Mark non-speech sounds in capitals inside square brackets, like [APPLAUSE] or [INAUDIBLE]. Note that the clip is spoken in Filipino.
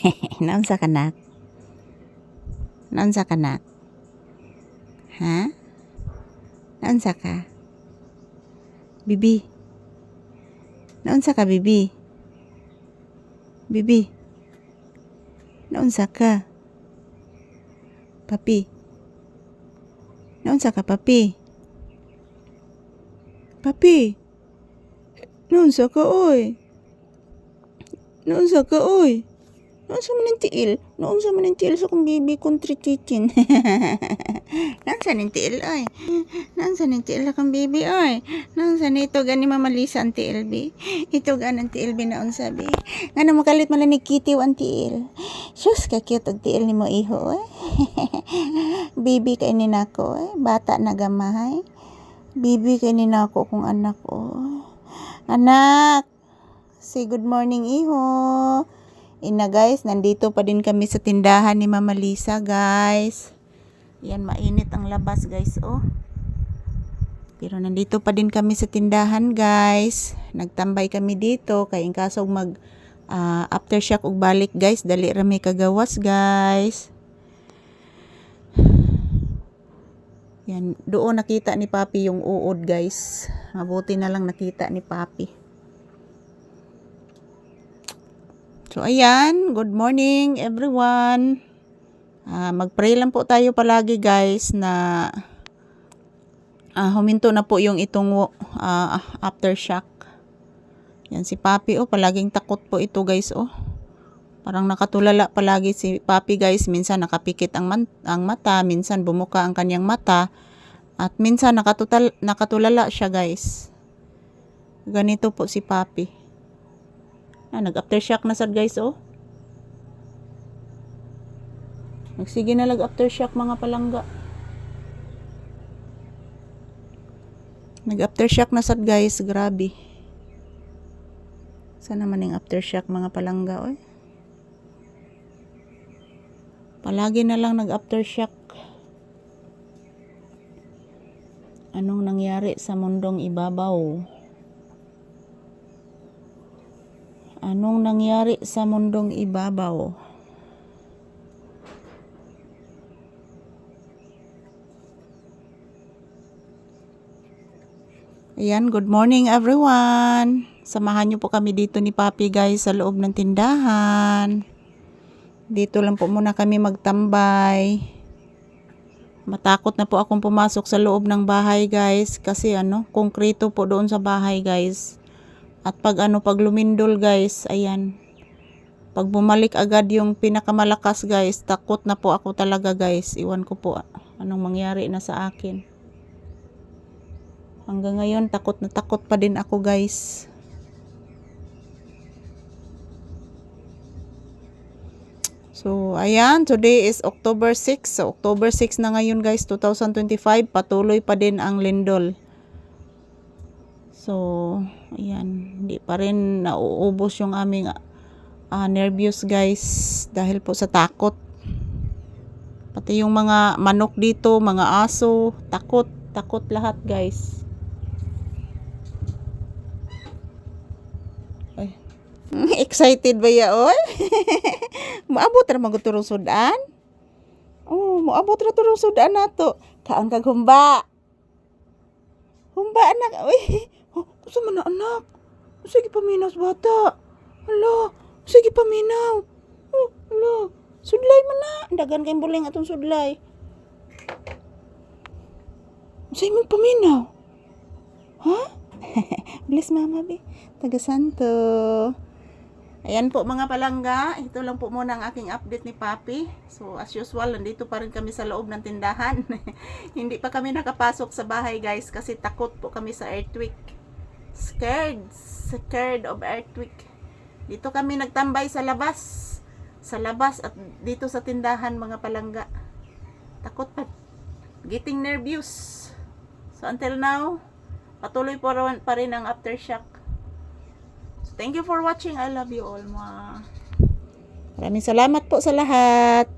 [LAUGHS] Naunsa ka nak? Naunsa ka nak? Ha? Naunsa ka? Bibi. Naunsa ka, Bibi? Bibi. Naunsa ka? Papi. Naunsa ka, papi? Papi. Naunsa ka, oy? Naunsa ka, oy? Naunsa man ang tiil? Naunsa man ang tiil sa kong bibi kong trititin? [LAUGHS] Naunsa ng tiil, oy? Naunsa ng tiil sa kong bibi, oy? Naunsa nito gani mamalisa ang tiil, bi? Ito gan ang tiil, bi naunsa, bi? Nga na makalit man lang ni kitiw ang tiil. Sus, ka cute ang tiil ni mo, iho, oy? [LAUGHS] bibi kay ni nako, eh? Bata na gamahay. Bibi kay ni nako kung anak ko. Anak! Say good morning, iho. Ina guys, nandito pa din kami sa tindahan ni Mama Lisa, guys. Yan, mainit ang labas, guys, oh. Pero nandito pa din kami sa tindahan, guys. Nagtambay kami dito, kay in kaso mag ah, aftershock ug balik, guys. Dali ra may kagawas, guys. Yan, doon nakita ni Papi yung uod, guys. Mabuti na lang nakita ni Papi. So, ayan. Good morning, everyone. Ah, mag-pray lang po tayo palagi, guys, na ah, huminto na po yung itong ah, aftershock. Yan si Papi, oh. Palaging takot po ito, guys, oh. Parang nakatulala palagi si Papi, guys. Minsan nakapikit ang, man- ang mata, minsan bumuka ang kanyang mata, at minsan nakatutal nakatulala siya, guys. Ganito po si Papi. Ah, nag-aftershock na sad guys, oh. Nagsige na lag aftershock mga palangga. Nag-aftershock na sad guys, grabe. Sana naman yung aftershock mga palangga, oy. Palagi na lang nag-aftershock. Anong nangyari sa mundong ibabaw? Anong nangyari sa mundong ibabaw? Ayan, good morning everyone. Samahan niyo po kami dito ni Papi guys sa loob ng tindahan. Dito lang po muna kami magtambay. Matakot na po akong pumasok sa loob ng bahay guys kasi ano, konkreto po doon sa bahay guys. At pag ano, pag lumindol guys, ayan. Pag bumalik agad yung pinakamalakas guys, takot na po ako talaga guys. Iwan ko po anong mangyari na sa akin. Hanggang ngayon, takot na takot pa din ako guys. So, ayan, today is October 6. So, October 6 na ngayon guys, 2025. Patuloy pa din ang lindol. So, ayan, pa rin nauubos yung aming ah, nervous guys dahil po sa takot. Pati yung mga manok dito, mga aso, takot, takot lahat guys. Ay. [LAUGHS] Excited ba ya oy? [LAUGHS] Maabot ra maguturong sudan? Oh, moabot ra turong sudan nato. Kaon kag humba. Humba anak. Uy, [LAUGHS] oh, man na anak? Sige paminaw bata. Hala, sige paminaw. Oh, hala. Sudlay man na. Dagan kayong buling atong sudlay. Say mo paminaw. Ha? [LAUGHS] Bless mama be. Taga Santo. Ayan po mga palangga, ito lang po muna ang aking update ni Papi. So as usual, nandito pa rin kami sa loob ng tindahan. [LAUGHS] Hindi pa kami nakapasok sa bahay guys kasi takot po kami sa earthquake. Scared, scared of earthquake. Dito kami nagtambay sa labas. Sa labas at dito sa tindahan mga palangga. Takot pa. Getting nervous. So until now, patuloy pa rin, ang aftershock. Thank you for watching. I love you all, mga. Maraming salamat po sa lahat.